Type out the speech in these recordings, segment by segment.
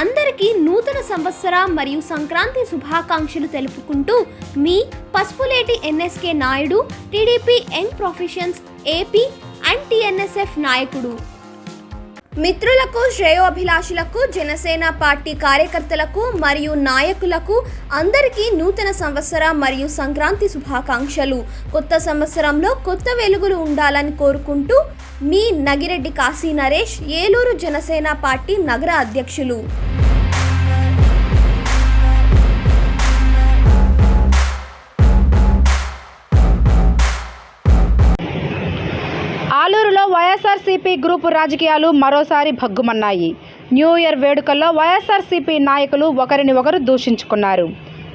అందరికీ నూతన సంవత్సర మరియు సంక్రాంతి శుభాకాంక్షలు తెలుపుకుంటూ మీ Pasupuleti NSK Naidu TDP young professions AP and TNSF నాయకుడు. మిత్రులకు శ్రేయోభిలాషులకు జనసేన పార్టీ కార్యకర్తలకు మరియు నాయకులకు అందరికీ నూతన సంవత్సర మరియు సంక్రాంతి శుభాకాంక్షలు. కొత్త సంవత్సరంలో కొత్త వెలుగులు ఉండాలని కోరుకుంటూ మీ నగిరెడ్డి కాశీ నరేష్ ఏలూరు జనసేన పార్టీ నగర అధ్యక్షులు. వైఎస్ఆర్సీపీ గ్రూపు రాజకీయాలు మరోసారి భగ్గుమన్నాయి. న్యూ ఇయర్ వేడుకల్లో వైఎస్ఆర్సీపీ నాయకులు ఒకరిని ఒకరు దూషించుకున్నారు.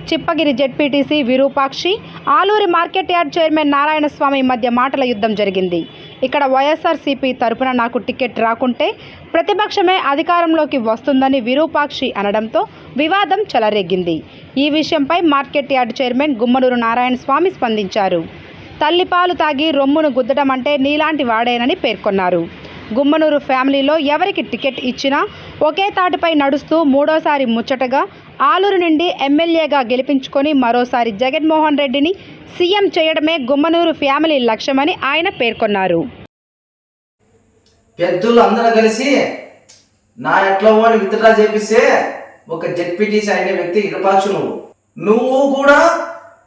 Chippagiri ZPTC Virupakshi Aluru market yard chairman Narayanaswamy మధ్య మాటల యుద్ధం జరిగింది. ఇక్కడ వైఎస్ఆర్సీపీ తరపున నాకు టికెట్ రాకుంటే ప్రతిపక్షమే అధికారంలోకి వస్తుందని విరూపాక్షి అనడంతో వివాదం చెలరేగింది. ఈ విషయంపై market yard chairman Gummanur Narayana Swamy స్పందించారు. తల్లిపాలు తాగి రొమ్మును గుద్దడం అంటే నీలాంటి వాడేనని పేర్కొన్నారు. గుమ్మనూరు ఫ్యామిలీలో ఎవరికి టికెట్ ఇచ్చినా ఒకే తాటిపై నడుస్తూ మూడోసారి ముచ్చటగా ఆలూరు నుండి ఎమ్మెల్యేగా గెలిపించుకొని మరోసారి జగన్మోహన్ రెడ్డిని సీఎం చేయడమే గుమ్మనూరు ఫ్యామిలీ లక్ష్యమని ఆయన పేర్కొన్నారు. పెద్దలు అందరూ కలిసి నా ఎట్లా వాడిని విత్డ్రా చేపిస్తే ఒక జెడ్పీటీసీ అనే వ్యక్తి ఇరుపాక్షు నువ్వు. నువ్వు కూడా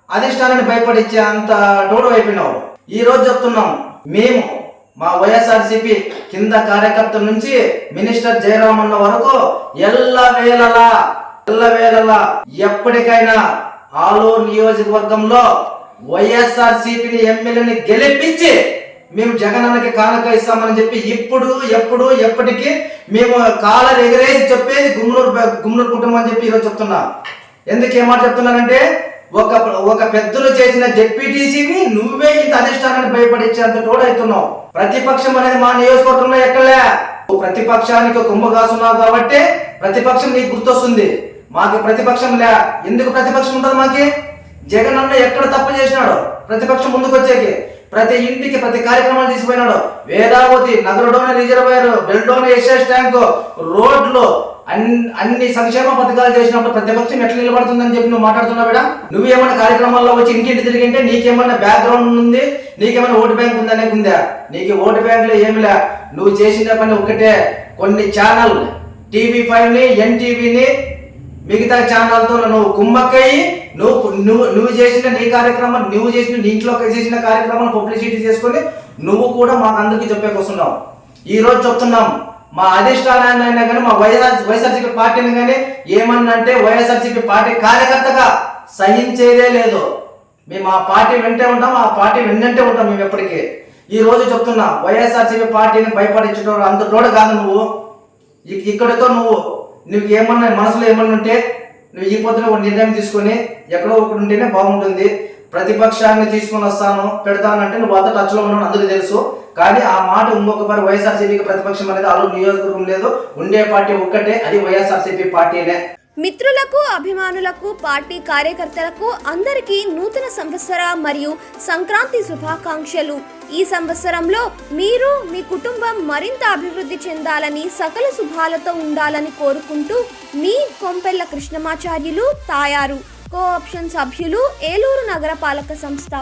అధిష్టానాన్ని భయపడిచ్చే అంత డోడు అయిపోయినావు. ఈ రోజు చెప్తున్నాం మేము మా వైఎస్ఆర్సీపీ కింద కార్యకర్తల నుంచి మినిస్టర్ జయరామన్న వరకు ఎల్ల ఎల్లవేళలా ఎల్ల ఎప్పటికైనా ఆలూరు నియోజకవర్గంలో వైఎస్ఆర్సీపీని ఎమ్మెల్యేని గెలిపించి మేము జగనన్నకి కానుక ఇస్తామని చెప్పి ఇప్పుడు ఎప్పుడు ఎప్పటికీ మేము కాలర్ ఎగరేసి చెప్పేది గుమ్మూరు గుమ్నూరు కుటుంబం అని చెప్పి ఈరోజు చెప్తున్నా. ఎందుకు ఏమాట చెప్తున్నానంటే ఒక ఒక పెద్దలు చేసిన జెడ్పీటీసీని నువ్వే ఇంత అధిష్టానాన్ని భయపడించేంత తోడైతున్నావు. ప్రతిపక్షం అనేది మా నియోజకవర్గంలో ఎక్కడలే ప్రతిపక్షానికి కుంభగాసున్నావు కాసున్నావు కాబట్టి ప్రతిపక్షం నీకు గుర్తొస్తుంది. మాకు ప్రతిపక్షం లే. ఎందుకు ప్రతిపక్షం ఉంటుంది మాకి? జగన్ అన్న ఎక్కడ తప్పు చేసినాడు? ప్రతిపక్షం ముందుకు వచ్చేకి ప్రతి ఇంటికి ప్రతి కార్యక్రమాలు తీసుకుపోయినాడు వేదావతి నగరంలోనే రిజర్వాయర్ బెల్డోన ఎస్ఎస్ ట్యాంక్ రోడ్లు అన్ని అన్ని సంక్షేమ పథకాలు చేసినప్పుడు ప్రతిపక్షం ఎట్లా నిలబడుతుందని చెప్పి నువ్వు మాట్లాడుతున్నావు బిడా నువ్వు ఏమైనా కార్యక్రమాల్లో వచ్చి ఇంటింటి తిరిగింటే నీకేమన్నా బ్యాక్గ్రౌండ్ ఉంది? నీకేమైనా ఓటు బ్యాంక్ ఉందనే ఉందా? నీకు ఓటు బ్యాంక్లో ఏమి లే. నువ్వు చేసిన పని ఒక్కటే. కొన్ని ఛానల్ టీవీ ఫైవ్ని ఎన్టీవీని మిగతా ఛానల్తో నువ్వు కుమ్మక్కయ్యి నువ్వు నువ్వు నువ్వు చేసిన నీ కార్యక్రమం నువ్వు చేసిన నీ ఇంట్లో చేసిన కార్యక్రమాన్ని పబ్లిసిటీ చేసుకొని నువ్వు కూడా మాకు అందరికీ చెప్పేకొస్తున్నావు. ఈ రోజు చెప్తున్నాం మా అధిష్టానాన్ని అయినా కానీ మా వైఎస్ఆర్ వైఎస్ఆర్సీపీ పార్టీని కానీ ఏమన్నంటే వైఎస్ఆర్సీపీ పార్టీ కార్యకర్తగా సహించేదే లేదు. మేము ఆ పార్టీ వెంటే ఉంటాం ఆ పార్టీ వెన్నంటే ఉంటాం మేము ఎప్పటికీ. ఈ రోజు చెప్తున్నా వైఎస్ఆర్సీపీ పార్టీని భయపడించడం అంత తోడు కాదు నువ్వు. ఇక్కడితో నువ్వు నువ్వు ఏమన్నా మనసులో ఏమన్నా ఉంటే నువ్వు ఈ పొద్దున ఒక నిర్ణయం తీసుకొని ఎక్కడో ఒకటి ఉంటేనే బాగుంటుంది. ప్రతిపక్షాన్ని తీసుకొని వస్తాను పెడతానంటే నువ్వు అంత టచ్లో ఉన్నావు అందరికీ తెలుసు. కానీ ఆ మాట ఇంకొకసారి వైఎస్ఆర్సీపీకి ప్రతిపక్షం అనేది ఆలో నియోజకవర్గం లేదు. ఉండే పార్టీ ఒక్కటే అది వైఎస్ఆర్సీపీ పార్టీనే. మిత్రులకు అభిమానులకు పార్టీ కార్యకర్తలకు అందరికీ నూతన సంవత్సర మరియు సంక్రాంతి శుభాకాంక్షలు. ఈ సంవత్సరంలో మీరు మీ కుటుంబం మరింత అభివృద్ధి చెందాలని సకల శుభాలతో ఉండాలని కోరుకుంటూ మీ కొంపెల్ల కృష్ణమాచార్యులు తాయారు. కో ఆప్షన్ సభ్యులు ఏలూరు నగరపాలక సంస్థ.